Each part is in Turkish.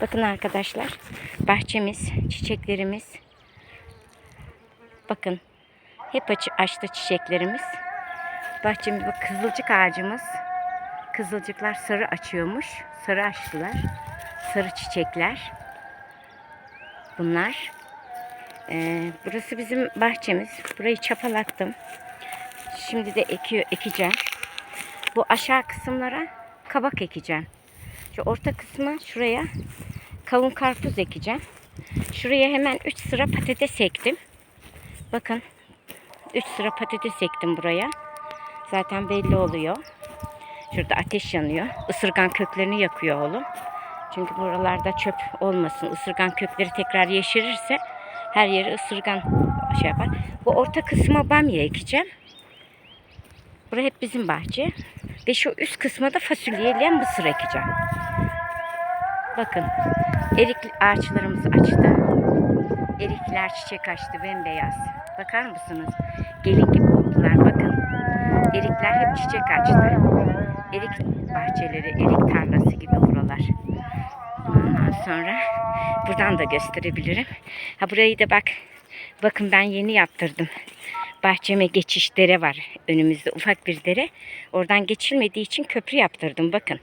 Bakın arkadaşlar. Bahçemiz, çiçeklerimiz. Bakın. Hep açı, açtı çiçeklerimiz. Bahçemiz bu kızılcık ağacımız. Kızılcıklar sarı açıyormuş. Sarı açtılar. Sarı çiçekler. Bunlar. Ee, burası bizim bahçemiz. Burayı çapalattım. Şimdi de ekiyor, ekeceğim. Bu aşağı kısımlara kabak ekeceğim. Şu orta kısma şuraya kavun karpuz ekeceğim. Şuraya hemen 3 sıra patates ektim. Bakın 3 sıra patates ektim buraya. Zaten belli oluyor. Şurada ateş yanıyor. Isırgan köklerini yakıyor oğlum. Çünkü buralarda çöp olmasın. Isırgan kökleri tekrar yeşerirse her yeri ısırgan şey yapar. Bu orta kısma bamya ekeceğim. Burası hep bizim bahçe. Ve şu üst kısma da fasulyeyle mısır ekeceğim. Bakın erik ağaçlarımız açtı. Erikler çiçek açtı bembeyaz. Bakar mısınız? Gelin gibi oldular bakın. Erikler hep çiçek açtı. Erik bahçeleri, erik tarlası gibi buralar. Ondan sonra buradan da gösterebilirim. Ha burayı da bak. Bakın ben yeni yaptırdım. Bahçeme geçiş dere var önümüzde ufak bir dere. Oradan geçilmediği için köprü yaptırdım bakın.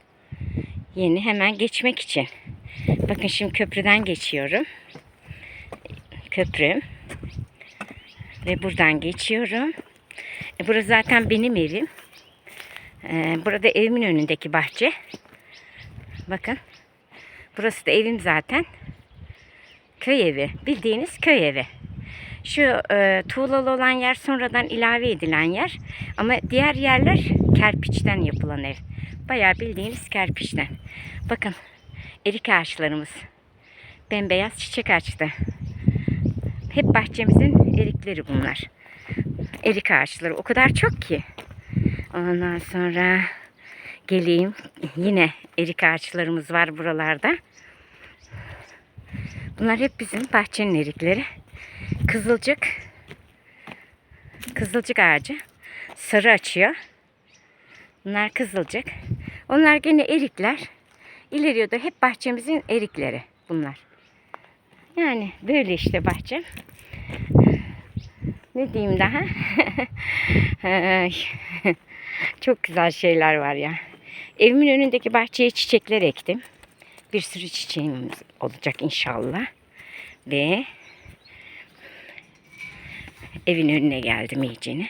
Yeni hemen geçmek için. Bakın şimdi köprüden geçiyorum. Köprü. Ve buradan geçiyorum. E, burası zaten benim evim. E, burada evimin önündeki bahçe. Bakın. Burası da evim zaten. Köy evi. Bildiğiniz köy evi. Şu e, tuğlalı olan yer sonradan ilave edilen yer. Ama diğer yerler kerpiçten yapılan ev. Bayağı bildiğiniz kerpiçten. Bakın erik ağaçlarımız. Bembeyaz çiçek açtı. Hep bahçemizin erikleri bunlar. Erik ağaçları o kadar çok ki. Ondan sonra geleyim. Yine erik ağaçlarımız var buralarda. Bunlar hep bizim bahçenin erikleri. Kızılcık. Kızılcık ağacı. Sarı açıyor. Bunlar kızılcık. Onlar gene erikler. İleriye de hep bahçemizin erikleri bunlar. Yani böyle işte bahçem. Ne diyeyim daha? Çok güzel şeyler var ya. Evimin önündeki bahçeye çiçekler ektim. Bir sürü çiçeğimiz olacak inşallah. Ve evin önüne geldim iyicene.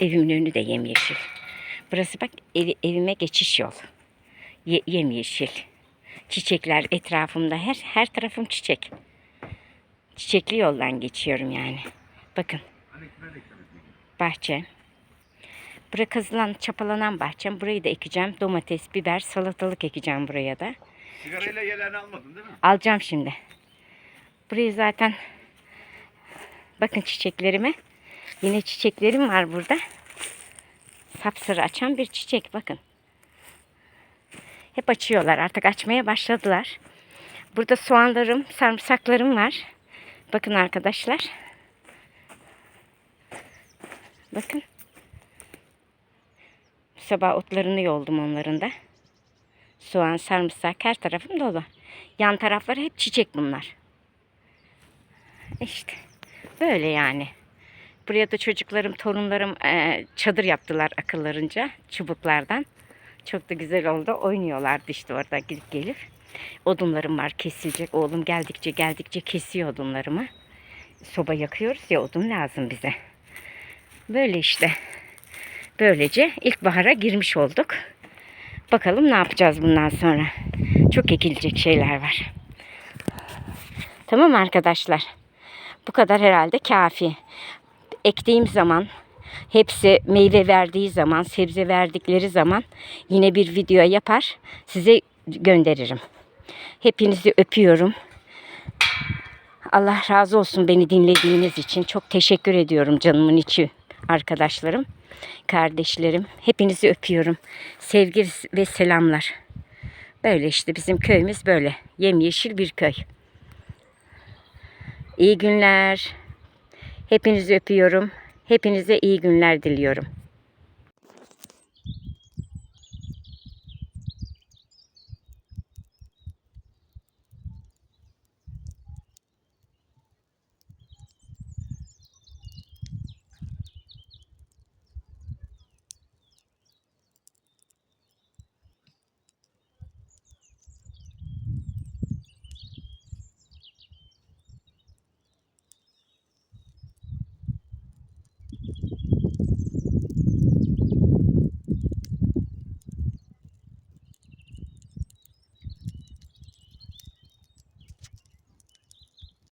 Evimin önü de yemyeşil. Burası bak evi, evime geçiş yol. Ye, yemyeşil. Çiçekler etrafımda her her tarafım çiçek. Çiçekli yoldan geçiyorum yani. Bakın. Bahçe. Buraya kazılan, çapalanan bahçem. Burayı da ekeceğim. Domates, biber, salatalık ekeceğim buraya da. Sigarayla yeleğini almadın değil mi? Alacağım şimdi. Burayı zaten bakın çiçeklerime. Yine çiçeklerim var burada. Sapsarı açan bir çiçek bakın. Hep açıyorlar. Artık açmaya başladılar. Burada soğanlarım, sarımsaklarım var. Bakın arkadaşlar. Bakın. Sabah otlarını yoldum onların da. Soğan, sarımsak her tarafım dolu. Yan tarafları hep çiçek bunlar. İşte böyle yani. Buraya da çocuklarım, torunlarım eee, çadır yaptılar akıllarınca çubuklardan. Çok da güzel oldu. Oynuyorlardı işte orada gidip gelip. Odunlarım var kesilecek. Oğlum geldikçe geldikçe kesiyor odunlarımı. Soba yakıyoruz ya odun lazım bize. Böyle işte. Böylece ilkbahara girmiş olduk. Bakalım ne yapacağız bundan sonra. Çok ekilecek şeyler var. Tamam arkadaşlar. Bu kadar herhalde kafi. Ektiğim zaman hepsi meyve verdiği zaman, sebze verdikleri zaman yine bir video yapar. Size gönderirim. Hepinizi öpüyorum. Allah razı olsun beni dinlediğiniz için. Çok teşekkür ediyorum canımın içi arkadaşlarım, kardeşlerim. Hepinizi öpüyorum. Sevgi ve selamlar. Böyle işte bizim köyümüz böyle. Yemyeşil bir köy. İyi günler. Hepinizi öpüyorum. Hepinize iyi günler diliyorum.